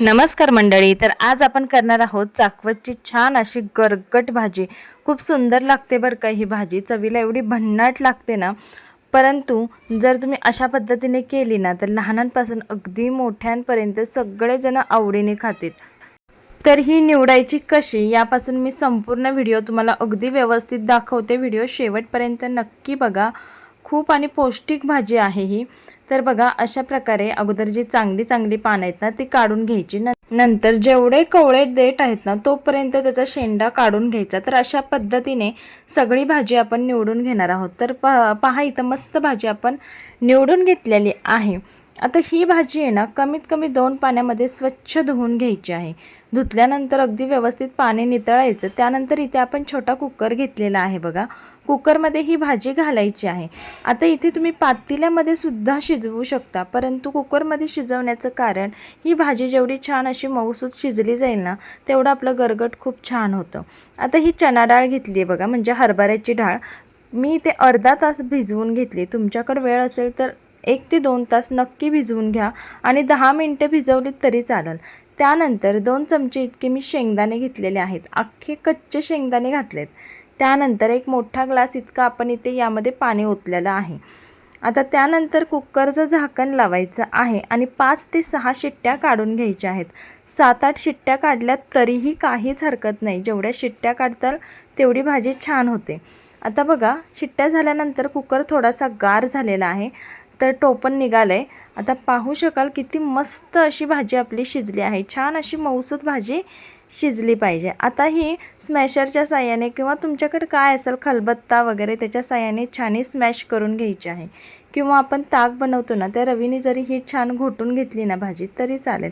नमस्कार मंडळी तर आज आपण करणार आहोत चाकवतची छान अशी गरगट भाजी. खूप सुंदर लागते बरं का ही भाजी. चवीला एवढी भन्नाट लागते ना. परंतु जर तुम्ही अशा पद्धतीने केली ना तर लहानांपासून अगदी मोठ्यांपर्यंत सगळेजण आवडीने खातील. तर ही निवडायची कशी यापासून मी संपूर्ण व्हिडिओ तुम्हाला अगदी व्यवस्थित दाखवते. व्हिडिओ शेवटपर्यंत नक्की बघा. खूप आणि पौष्टिक भाजी आहे ही. तर बघा अशा प्रकारे अगोदर जी चांगली चांगली पानं आहेत ना ती काढून घ्यायची. न नंतर जेवढे कवळे देठ आहेत ना तोपर्यंत त्याचा शेंडा काढून घ्यायचा. तर अशा पद्धतीने सगळी भाजी आपण निवडून घेणार आहोत. तर प पहा इथं मस्त भाजी आपण निवडून घेतलेली आहे. आता ही भाजी आहे ना कमीत कमी दोन पाण्यामध्ये स्वच्छ धुवून घ्यायची आहे. धुतल्यानंतर अगदी व्यवस्थित पाणी नितळायचं. त्यानंतर इथे आपण छोटा कुकर घेतलेला आहे बघा. कुकरमध्ये ही भाजी घालायची आहे. आता इथे तुम्ही पातेल्यामध्ये सुद्धा शिजवू शकता परंतु कुकरमध्ये शिजवण्याचं कारण ही भाजी जेवढी छान अशी मऊसूत शिजली जाईल ना तेवढं आपलं गरगट खूप छान होतं. आता ही चना डाळ घेतली आहे बघा म्हणजे हरभऱ्याची डाळ. मी इथे अर्धा तास भिजवून घेतली. तुमच्याकडे वेळ असेल तर एक ते दोन तास नक्की भिजवून घ्या आणि दहा मिनटं भिजवलीत तरी चालेल. त्यानंतर दोन चमचे इतके मी शेंगदाणे घेतलेले आहेत. अख्खे कच्चे शेंगदाणे घातलेत. त्यानंतर एक मोठा ग्लास इतका आपण इथे यामध्ये पाणी ओतलेलं आहे. आता त्यानंतर कुकरचं झाकण लावायचं आहे आणि पाच ते सहा शिट्ट्या काढून घ्यायच्या आहेत. सात आठ शिट्ट्या काढल्यात तरीही काहीच हरकत नाही. जेवढ्या शिट्ट्या काढताल तेवढी भाजी छान होते. आता बघा शिट्ट्या झाल्यानंतर कुकर थोडासा गार झालेला आहे. तर टोपण निघालं आहे आता पाहू शकाल किती मस्त अशी भाजी आपली शिजली आहे. छान अशी मऊसूत भाजी शिजली पाहिजे. आता ही स्मॅशरच्या साह्याने किंवा तुमच्याकडे काय असेल खलबत्ता वगैरे त्याच्या साह्याने छान स्मॅश करून घ्यायची आहे. किंवा आपण ताक बनवतो ना त्या रवीने जरी ही छान घोटून घेतली ना भाजी तरी चालेल.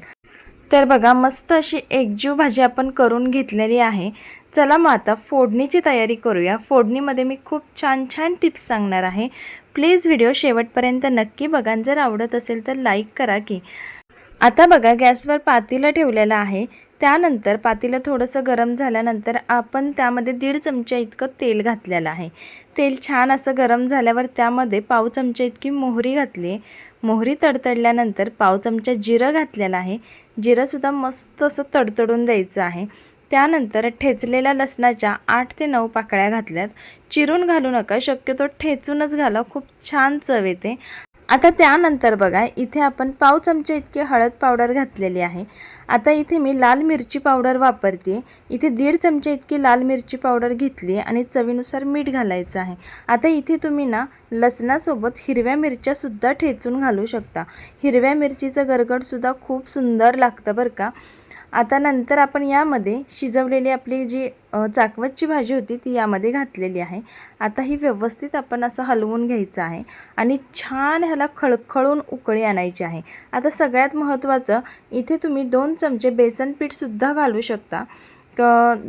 तर बघा मस्त अशी एकजीव भाजी आपण करून घेतलेली आहे. चला मग आता फोडणीची तयारी करूया. फोडणीमध्ये मी खूप छान छान टिप्स सांगणार आहे. प्लीज व्हिडिओ शेवटपर्यंत नक्की बघा जर आवडत असेल तर लाईक करा की. आता बघा गॅसवर पातीलं ठेवलेलं आहे. त्यानंतर पातीलं थोडंसं गरम झाल्यानंतर आपण त्यामध्ये दीड चमचा इतकं तेल घातलेलं आहे. तेल छान असं गरम झाल्यावर त्यामध्ये पाव चमचा इतकी मोहरी घातली. मोहरी तडतडल्यानंतर पाव चमचा जिरं घातलेलं आहे. जिरंसुद्धा मस्त असं तडतडून द्यायचं आहे. त्यानंतर ठेचलेल्या लसणाच्या आठ ते नऊ पाकळ्या घातल्यात. चिरून घालू नका शक्यतो ठेचूनच घाला खूप छान चव येते. आता त्यानंतर बघा इथे आपण पाव चमचे इतकी हळद पावडर घातलेली आहे. आता इथे मी लाल मिरची पावडर वापरते. इथे दीड चमचे इतकी लाल मिरची पावडर घेतली आणि चवीनुसार मीठ घालायचं आहे. आता इथे तुम्ही ना लसणासोबत हिरव्या मिरच्यासुद्धा ठेचून घालू शकता. हिरव्या मिरचीचं गरगडसुद्धा खूप सुंदर लागतं बरं का. आता नंतर आपण यामध्ये शिजवलेली आपली जी चाकवतची भाजी होती ती यामध्ये घातलेली आहे. आता ही व्यवस्थित आपण असं हलवून घ्यायचं आहे आणि छान ह्याला खळखळून उकळी आणायची आहे. आता सगळ्यात महत्त्वाचं इथे तुम्ही दोन चमचे बेसन पीठसुद्धा घालू शकता. क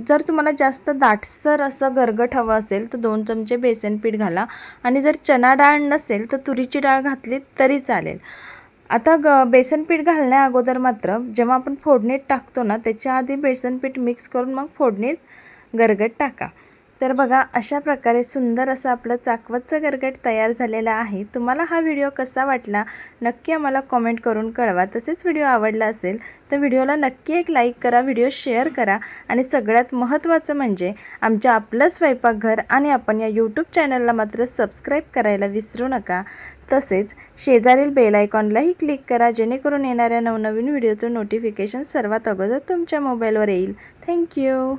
जर तुम्हाला जास्त दाटसर असं गरगट हवं असेल तर दोन चमचे बेसन पीठ घाला. आणि जर चना डाळ नसेल तर तुरीची डाळ घातली तरी चालेल. आता ग बेसन पीठ घालण्या अगोदर मात्र जेव्हा आपण फोडणीत टाकतो ना त्याच्या आधी बेसन पीठ मिक्स करून मग फोडणीत गरगट टाका. तर बघा अशा प्रकारे सुंदर असं आपलं चाकवतचं गरगट तयार झालेला आहे. तुम्हाला हा व्हिडिओ कसा वाटला? नक्की आम्हाला कॉमेंट करून कळवा. तसेच व्हिडिओ आवडला असेल तर व्हिडिओला नक्की एक लाईक करा व्हिडिओ शेअर करा. आणि सगळ्यात महत्त्वाचं म्हणजे आमच्या आपलं स्वयंपाकघर आणि आपण या यूट्यूब चॅनलला मात्र सबस्क्राईब करायला विसरू नका. तसेच शेजारील बेल आयकॉनलाही क्लिक करा जेणेकरून येणाऱ्या नवनवीन व्हिडिओचं नोटिफिकेशन सर्वात अगोदर तुमच्या मोबाईलवर येईल. थँक्यू